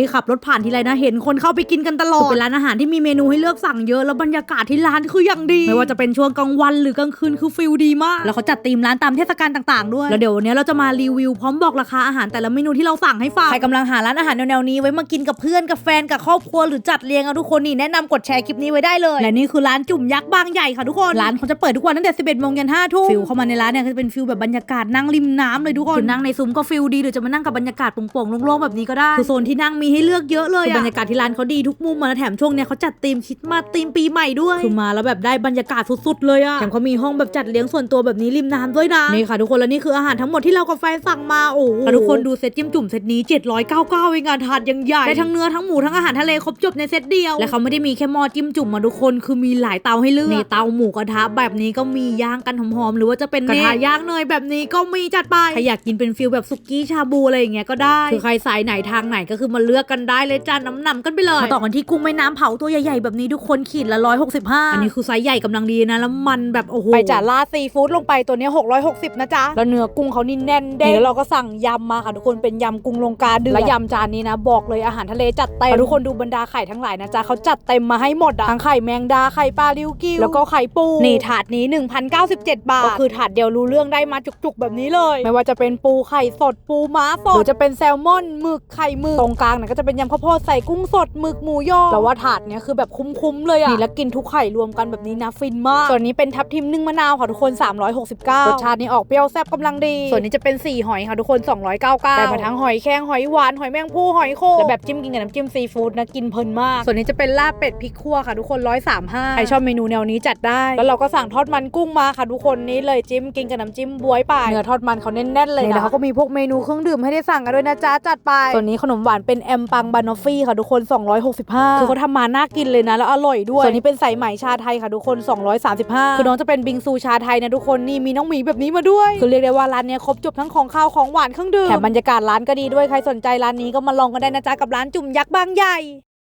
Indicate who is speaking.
Speaker 1: ที่ขับรถผ่านทีไรนะเห็นคนเข้าไปกินกันตลอดคือเป็นร้านอาหารที่มีเมนูให้เลือกสั่งเยอะแล้วบรรยากาศที่ร้านคืออย่างดี ไม่ว่าจะเป็นช่วงกลางวันหรือกลางคืนคือฟิลดีมาก แล้วเขาจัดธีมร้านตามเทศกาลต่างๆด้วย แล้วเดี๋ยววันนี้เราจะมารีวิวพร้อมบอกราคาอาหารแต่ละเมนูที่เราสั่งให้ฟังใครกำลังหาร้านอาหารแนวๆนี้ไว้มากินกับเพื่อนกับแฟนกับครอบครัวหรือจัดเลี้ยงเอาทุกคนนี่แนะนำกดแชร์คลิปนี้ไว้ได้เลยและนี่คือร้านจุ่มยักษ์บางใหญ่ค่ะทุกคนร้านเขาจะเปิดทุกวันตั้งแต่ 11โมงยัน5ทุ่มฟิลเข้ามาในร้านเนี่ยก็จะเป็นฟิลแบบบรรยากาศนั่งริมน้ำเลยทุกคนคือนั่งในซุ้มก็ฟิลดีหรือจะมานั่งกับบรรยากาศโปร่งๆโล่งๆแบบนี้ก็ได้คือโซนที่นั่งมีให้เลือกเยอะเลยอะบรรยากาศที่ร้านเขาดีทุกมุมมาแถมช่วงเนี้ยเขาจัดธีมคริดมาสธีมปีใหม่ด้วยคือมาแล้วแบบได้บรรยากาศสุดๆเลยอะแถมเขามีห้องแบบจัดเลี้ยงส่วนตัวแบบนี้ริมน้ำด้วยนะนี่ค่ะทุกคนแล้วนี่คืออาหารทั้งหมดที่เรากับแฟนสั่งมาโอ้โหทุกคนดูเซตจิ้มจุ่มเซตนี้799เองงานทานยังใหญ่ได้ทั้งเนื้อทั้งหมูทั้งอาหารทะเลครบจบในเซตเดียวและเขาไม่ได้มีแค่หม้อจิ้มจุ่มมาทุกคนคือมีหลายเตาให้เลือกนี่เตาหมูกระทะแบบนี้ก็มีย่างกันหอมๆหรือว่าจะเป็นกระทะย่างเนยแบบนี้ก็มีจัดไปใครอยากกินเป็นฟิลแบบสุกี้ชาบูอะไรอย่างเงี้ยก็ได้คือใครสายไหนทางไหนก็คือมาเลือกกันได้เลยจ้าน้ำหนำกันไปเลย มาต่อกันที่กุ้งแม่น้ำเผาตัวใหญ่ๆแบบนี้ทุกคนขีดละ165อันนี้คือไซส์ใหญ่กำลังดีนะ แล้วมันแบบโอ้โหไปจ่าลาดซีฟู้ดลงไปตัวเนี้ย660นะจ๊ะ แล้วเนื้อกุ้งเขานี่แน่นเด้งแล้วเราก็สั่งยำมาค่ะทุกคนเป็นยำกุ้งลงกาเดือดและยำจานนี้นะ บอกเลยอาหารทะเลจัดเต็มทุกคนดูบรรดาไข่ทั้งหลายนะจ๊ะเขาจัดเต็มมาให้หมดอะทั้งไข่แมงดาไข่ปลาลิวกิวแล้วก็ไข่ปูนี่ถาดนี้ 1,097 บาทก็คือถาดเดียวรู้เรื่องได้มาจุกๆ แบบนี้เลย ไม่ว่าจะเป็นปูไข่สดปูม้าสดหรือจะเป็นแซลมอนหมึกไข่หมึกตรงกลางเนี่ยก็จะเป็นยำข้าวโพดใส่กุ้งสดหมึกหมูย่อแต่ว่าถาดเนี้ยคือแบบคุ้มๆเลยอะนี่แล้วกินทุกไข่รวมกันแบบนี้นะฟินมาก ส่วนนี้เป็นทับทิมนึ่งมะนาวค่ะทุกคน 369รสชาตินี้ออกเปรี้ยวแซ่บกำลังดี ส่วนนี้จะเป็นสี่หอยค่ะทุกคน 299ได้มาทั้งหอยแครงหอยหวานหอยแมงภู่หอยโข่งและแบบจิ้มกินกับน้ำจิ้มซีฟู้ดนะกินเพลินมาก ส่วนนี้จะเป็นลาบเป็ดพริกขั่วค่ะทุกคน135ใครชอบเมนูแนวนี้จัดได้ แล้วเราก็สั่งทอดมันกุ้งมาค่ะทุกคนนี้เลยจิ้มกินกับน้ำจิ้มบวยป่ายเนื้อทอดมันเขาแน่นๆเลยนะแล้วเขาก็มีพวกเมนูเครื่องดื่มให้ได้สั่งกันด้วยนะจ๊ะจัดไปส่วนนี้ขนมหวานเป็นแอมปังบานอฟฟี่ค่ะทุกคน 265 คือเขาทำมาน่ากินเลยนะ แล้วอร่อยด้วย ส่วนนี้เป็นสายไหมชาไทยค่ะทุกคน 235 คือน้องจะเป็นบิงซูชาไทยนะทุกคนนี่มีน้องหมีแบบนี้มาด้วย คือเรียกได้ว่าร้านเนี้ยครบจบทั้งของข้าวของหวานเครื่องดื่มแถมบรรยากาศร้านก็ดีด้วยใครสนใจร้านนี้ก็มาลองกันได้นะจ๊ะกับร้านจุ่มยักษ์บางใหญ่